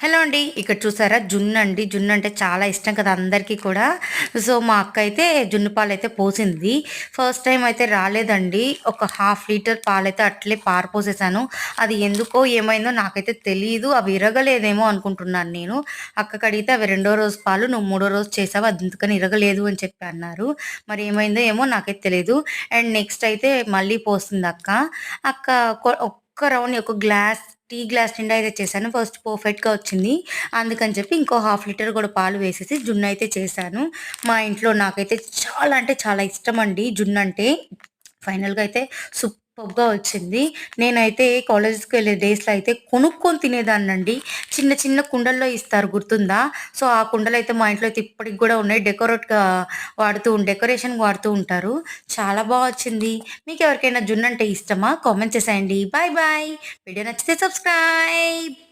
Hello అండి ఇక్కడ చూసారా? జున్ను అండి. జున్ను అంటే చాలా ఇష్టం కదా అందరికీ కూడా. సో మా అక్క అయితే జున్ను పాలు అయితే పోసింది. ఫస్ట్ టైం అయితే రాలేదండి. ఒక హాఫ్ లీటర్ పాలైతే అట్లే పారపోసేసాను అది ఎందుకో ఏమైందో నాకైతే తెలియదు అవి ఇరగలేదేమో అనుకుంటున్నాను నేను. అక్కకి అడిగితే అవి రెండో రోజు పాలు నువ్వు మూడో రోజు చేసావు అది ఎందుకని ఇరగలేదు అని చెప్పి అన్నారు. మరి ఏమైందో ఏమో నాకైతే తెలియదు అండ్ నెక్స్ట్ అయితే మళ్ళీ పోస్తుంది అక్క. అక్క ఒక్క రౌండ్ ఒక గ్లాస్ టీ గ్లాస్ నిండా అయితే చేశాను. ఫస్ట్ పర్ఫెక్ట్గా వచ్చింది. అందుకని చెప్పి ఇంకో హాఫ్ లీటర్ కూడా పాలు వేసేసి జున్ను అయితే చేశాను. మా ఇంట్లో నాకైతే చాలా అంటే చాలా ఇష్టం అండి జున్ను అంటే. ఫైనల్గా అయితే సూపర్గా వచ్చింది. నేనైతే కాలేజ్కి వెళ్ళే డేస్లో అయితే కొనుక్కొని తినేదాన్నండి. చిన్న చిన్న కుండల్లో ఇస్తారు గుర్తుందా? సో ఆ కుండలు అయితే మా ఇంట్లో అయితే ఇప్పటికి కూడా ఉన్నాయి. డెకరేట్గా వాడుతూ డెకరేషన్ వాడుతూ ఉంటారు. చాలా బాగా వచ్చింది. మీకు ఎవరికైనా జున్ను అంటే ఇష్టమా? కామెంట్ చేసేయండి. Bye bye. వీడియో నచ్చితే సబ్స్క్రైబ్